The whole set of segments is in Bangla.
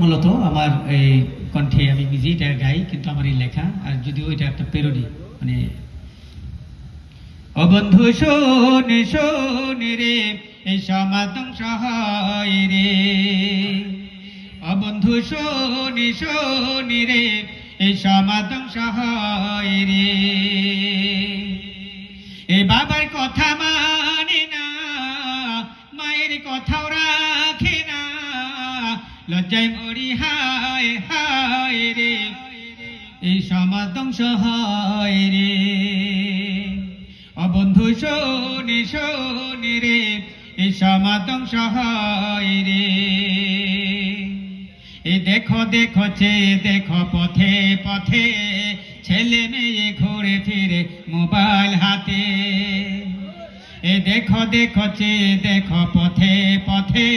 মূলত আমার এই কণ্ঠে আমি নিজেই এটা গাই, কিন্তু আমার এই লেখা, আর যদিও এটা একটা পেরোডি মানে ও বন্ধু, শোন শোন রে, এই সমাদম সহায় রে। ও বন্ধু, শোন শোন রে, এই সমাদম সহায় রে। এ বাবার কথা মানে না, মায়ের কথাও লজ্জায় মরি হায় হায় রে। এই সমাজ ধ্বংস হয় রে। অবন্ধু, শোনি শোনি রে। এই সমাজ ধ্বংস হয় রে। এ দেখো দেখো চে দেখো, পথে পথে ছেলে মেয়ে ঘুরে ফিরে মোবাইল হাতে। এ দেখো দেখো চে দেখো, পথে পথে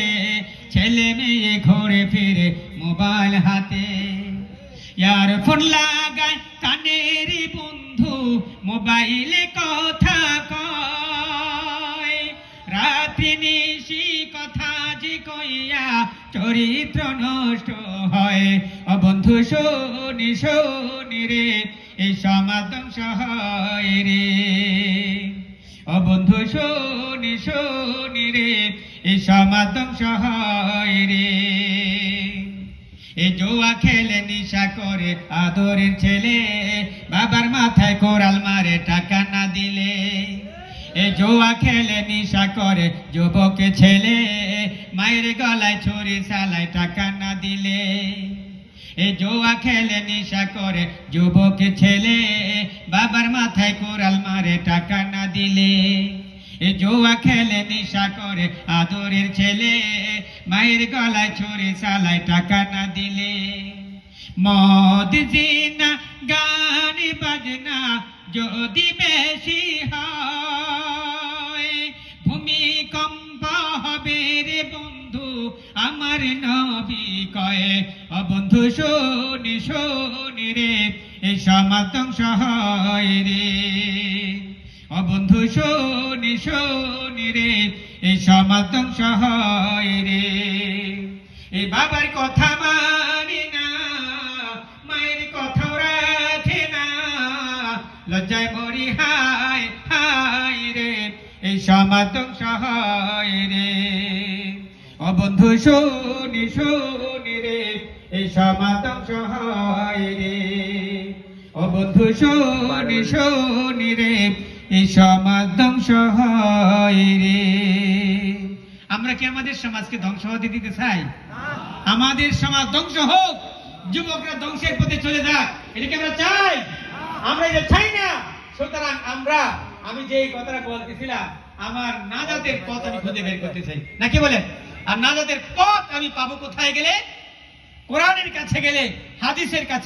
ছেলে মেয়ে ঘুরে ফিরে মোবাইল হাতে। ইয়ার ফোন লাগায় কানের বন্ধু, মোবাইলে কথা কয়। রাত্রি নিশি কথা যে কইয়া চরিত্র নষ্ট হয়। ও বন্ধু, শোনি শোনি রে এই সমাজ ধ্বংস হয় রে। ও বন্ধু, শোনি শোনি রে এই সমাজ ধ্বংস হয় রে এ জোয়া খেলে নিশা করে আদরের ছেলে। বাবার মাথায় কোরাল মারে, টাকা না দিলে। এ জোয়া খেলে নিশা করে যুবক ছেলে। মায়ের গলায় ছুরি সালায় টাকা না দিলে। এ জোয়া খেলে নিশা করে যুবক ছেলে। বাবার মাথায় কোরাল মারে, টাকা না দিলে। এ জোয়া খেলে নিশা করে আদরের ছেলে। মায়ের গলায় ছুরি সালায় টাকা না দিলে। মদ, জিনা, গান, বাজনা যদি বেশি হয়, ভূমিকম্প হবে রে বন্ধু আমার নবী কয়ে। ও বন্ধু, শোনি শোনি রে এই ধ্বংস হয় রে। ও বন্ধু, শোনি শোনি রে এই সমাজ ধ্বংস হয় রে। এই বাবার কথা মানি না, মায়ের কথা রাখে না। লজ্জায় মরি, হায় হায় রে এই সমাজ ধ্বংস হয় রে। ও বন্ধু, শোনি শোনি রে এই সমাজ ধ্বংস হয় রে। ও বন্ধু, শোনি শোনি রে সমাজ ধ্বংস রে। আমরা কি আমাদের সমাজকে ধ্বংস হতে দিতে চাই? আমাদের সমাজ ধ্বংস হোক, যুবকরা ধ্বংসের পথে চলে যাক, এটা কি আমরা চাই? আমরা এটা চাই না। সুতরাং আমরা, আমি যে কথাটা বলতেছিলাম, আমার নাজাতের পথ আমি খুঁজে বের করতে চাই। নাকি বলেন? আর নাজাতের পথ আমি পাবো কোথায় গেলে? কোরআনের কাছে গেলে, হাদিসের কাছে